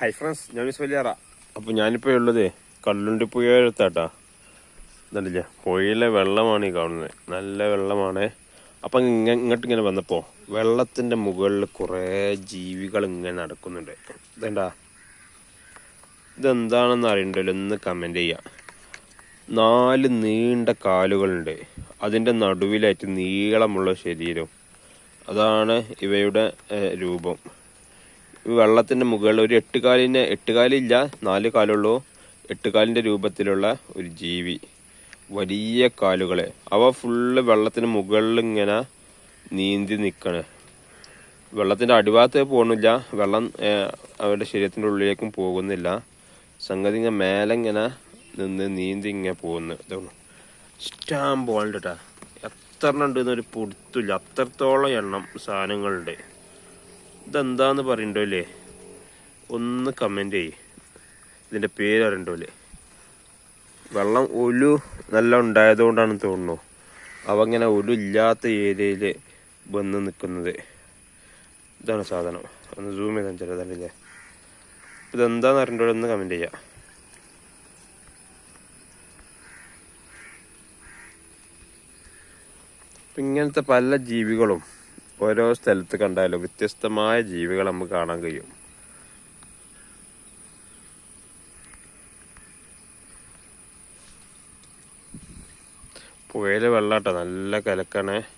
High friends ഞാൻ miss വലിയാറ അപ്പോൾ ഞാനിപ്പോൾ ഉള്ളത് കല്ലുണ്ടി പുഴത്താട്ടാ ഇതല്ലേ പുഴയിലെ വെള്ളമാണ് ഈ കാണുന്നത്. നല്ല വെള്ളമാണ്. അപ്പം ഇങ്ങ ഇങ്ങോട്ട് ഇങ്ങനെ വന്നപ്പോൾ വെള്ളത്തിന്റെ മുകളിൽ കുറേ ജീവികൾ ഇങ്ങനെ നടക്കുന്നുണ്ട്. ഇതെന്താ ഇതെന്താണെന്ന് അറിയണ്ടല്ലോ ഒന്ന് കമന്റ് ചെയ്യാം. നാല് നീണ്ട കാലുകളുണ്ട്. അതിന്റെ നടുവിലായിട്ട് നീളമുള്ള ശരീരം. അതാണ് ഇവയുടെ രൂപം. വെള്ളത്തിന്റെ മുകളിൽ ഒരു എട്ടുകാലിന് എട്ടുകാലില്ല നാല് കാലുള്ളൂ എട്ടുകാലിന്റെ രൂപത്തിലുള്ള ഒരു ജീവി. വലിയ കാലുകളെ. അവ ഫുള്ള് വെള്ളത്തിന് മുകളിൽ ഇങ്ങനെ നീന്തി നിൽക്കണ് വെള്ളത്തിന്റെ അടിഭാഗത്ത് പോകുന്നില്ല വെള്ളം അവരുടെ ശരീരത്തിന്റെ ഉള്ളിലേക്കും പോകുന്നില്ല. സംഗതി ഇങ്ങനെ മേലെ ഇങ്ങനെ നിന്ന് നീന്തി ഇങ്ങനെ പോകുന്നു. ഇതാണ് ഇഷ്ടം പോകണ്ട എത്ര ഉണ്ട് എന്നൊരു പൊടുത്തില്ല അത്രത്തോളം എണ്ണം സാധനങ്ങളുണ്ട്. ഇതെന്താന്ന് പറയണ്ടോ അല്ലേ ഒന്ന് കമന്റ് ചെയ്യ്. ഇതിന്റെ പേര് അറിയണ്ടോ അല്ലേ വെള്ളം ഒലു നല്ല ഉണ്ടായതുകൊണ്ടാണ് തോന്നുന്നു. അവ ഇങ്ങനെ ഒലു ഇല്ലാത്ത ഏരിയയിൽ വന്ന് നിൽക്കുന്നത് ഇതാണ് സാധനം. ഒന്ന് സൂം ചെയ്താൽ ചെറുതല്ലേ ഇതെന്താന്ന് അറിയണ്ടോ ഒന്ന് കമന്റ് ചെയ്യാം. ഇങ്ങനത്തെ പല ജീവികളും ഓരോ സ്ഥലത്ത് കണ്ടാലും വ്യത്യസ്തമായ ജീവികൾ നമുക്ക് കാണാൻ കഴിയും. പുഴയിലെ വെള്ളാട്ടോ നല്ല കലക്കാണ്.